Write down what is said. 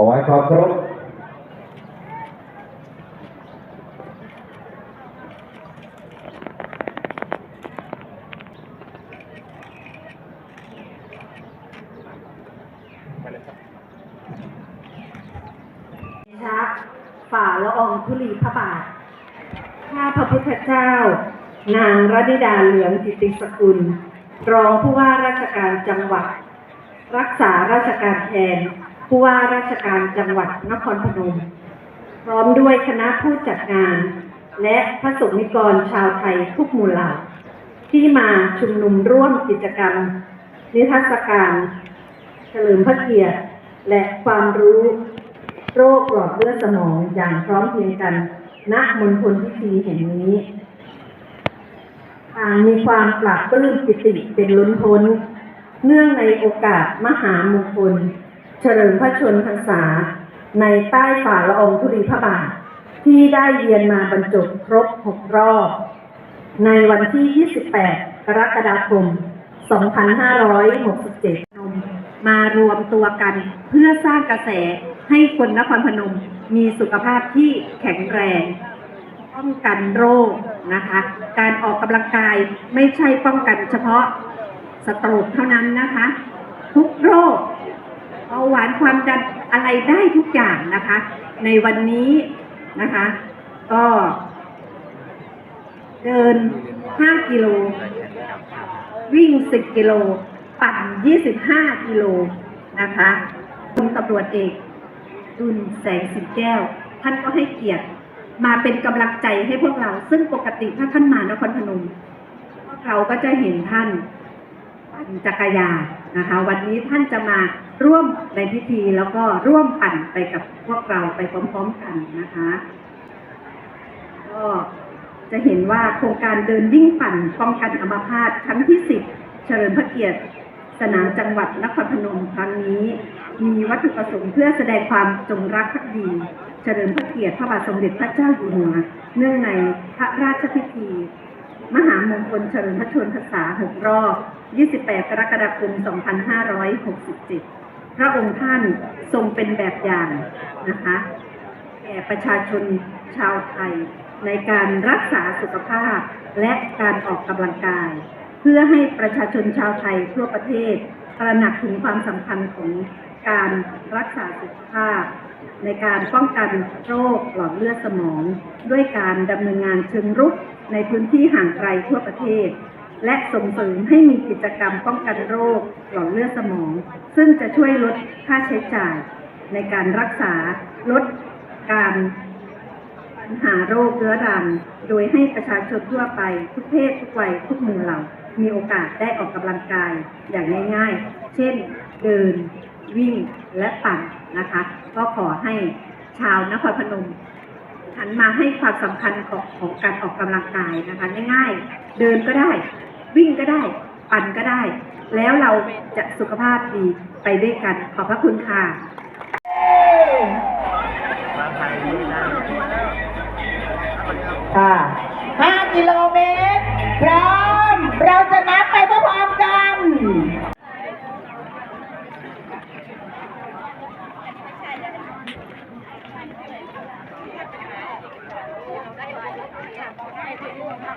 ขอให้ความเคารพชะฝ่าละอองธุลีพระบาท ข้าพระพุทธเจ้า นางรัตดาเหลืองจิตติสกุล รองผู้ว่าราชการจังหวัด รักษาราชการแทน ผู้ว่าราชการจังหวัดนครพนม พร้อมด้วยคณะผู้จัดงาน และพระสงฆ์นิกรชาวไทยทุกหมู่เหล่า ที่มาชุมนุมร่วมกิจกรรม นิทรรศการ เฉลิมพระเกียรติ และความรู้โรคหลอดเลือดสมองอย่างพร้อมเพรียงกัน ณมณฑลพิธีแห่งนี้ต่างมีความปราบปลื้มปิติเป็นล้นพ้น เนื่องในโอกาสมหามงคล เฉลิมพระชนพรรษา ในใต้ฝ่าละอองธุลีพระบาท ที่ได้เยียนมาบรรจบครบหกรอบ ในวันที่ 28 กรกฎาคม 2567มารวมตัวกันเพื่อสร้างกระแสให้คนนครพนมมีสุขภาพที่แข็งแรงป้องกันโรคนะคะ การออกกำลังกายไม่ใช่ป้องกันเฉพาะสโตรกเท่านั้นนะคะ หวานความดันอะไรได้ทุกอย่างนะคะ ในวันนี้นะคะ ก็เดิน 5 กิโล วิ่ง 10 กิโล ปั่น 25 กิโลนะคะคุณตำรวจเอกดุลแสงสิงแก้ว ท่านก็ให้เกียรติมาเป็นกำลังใจให้พวกเรา ซึ่งปกติถ้าท่านมานครพนม พวกเราก็จะเห็นท่านปั่นจักรยานนะคะ วันนี้ท่านจะมาร่วมในพิธีแล้วก็ร่วมปั่นไปกับพวกเราไปพร้อมๆกันนะคะก็จะเห็นว่าโครงการเดินวิ่งปั่นป้องกันอัมพาตครั้งที่ 10 เฉลิมพระเกียรติ สนามจังหวัดนครพนมครั้งนี้ มีวัตถุประสงค์เพื่อแสดงความจงรักภักดี เฉลิมพระเกียรติพระบาทสมเด็จพระเจ้าอยู่หัว เนื่องในพระราชพิธี มหามงคลเฉลิมพระชนมพรรษา6รอบ 28 กรกฎาคม 2567 พระองค์ท่านทรงเป็นแบบอย่างนะคะแก่ประชาชนชาวไทยในการรักษาสุขภาพและการออกกำลังกาย เพื่อให้ประชาชนชาวไทยทั่วประเทศตระหนักถึงความสำคัญของการรักษาสุขภาพ ในการป้องกันโรคหลอดเลือดสมอง ด้วยการดำเนินงานเชิงรุกในพื้นที่ห่างไกลทั่วประเทศ และส่งเสริมให้มีกิจกรรมป้องกันโรคหลอดเลือดสมอง ซึ่งจะช่วยลดค่าใช้จ่าย ในการรักษาลดการปัญหาโรคเรื้อรัง โดยให้ประชาชนทั่วไปทุกเพศทุกวัยทุกหมู่เหล่ามีโอกาสได้ออกกำลังกายอย่างง่าย ๆ เช่น เดิน วิ่งและปั่นนะคะ ก็ขอให้ชาวนครพนมหันมาให้ความสำคัญของของการออกกำลังกายนะคะ ง่ายๆ เดินก็ได้ วิ่งก็ได้ ปั่นก็ได้ แล้วเราจะสุขภาพดีไปด้วยกัน ขอบพระคุณค่ะค่ะ5กิโลเมตรพร้อมเราจะนับไปพร้อมๆกัน ข